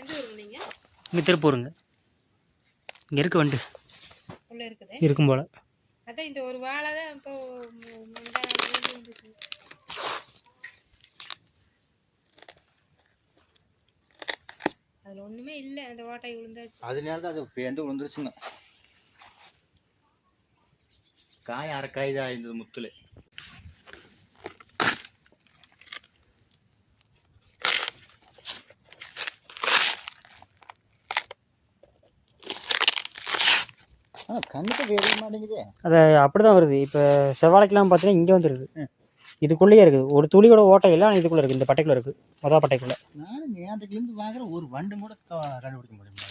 எந்த ஊருங்க நீங்க? இங்கே திருப்பூருங்க. இங்கே இருக்கு வண்டு. உள்ள இருக்குது. இருக்கும் போல். அதான் இந்த ஒரு வாழை தான் இப்போ. அதுல ஒண்ணுமே இல்லை. அந்த ஓட்டை விழுந்தாச்சு. அதனால தான் அது பேந்து விழுந்துருச்சுங்க. காய் அரை காய் தான் இருந்தது முத்துல. ஆனால் கண்ணுக்கு மாட்டேங்குதே. அது அப்படி தான் வருது. இப்போ செவ்வாழைக்கெல்லாம் பார்த்தீங்கன்னா இங்கே வந்துடுது. இதுக்குள்ளேயே இருக்குது. ஒரு துளியோட ஓட்டை இல்லை ஆனால் இதுக்குள்ளே இருக்குது. இந்த பட்டைக்குள்ளே இருக்குது. மொதல் பட்டைக்குள்ளே. நானும் நேரத்துலேருந்து பார்க்குற ஒரு வண்டும் கூட கண்டுபிடிக்க முடியும்?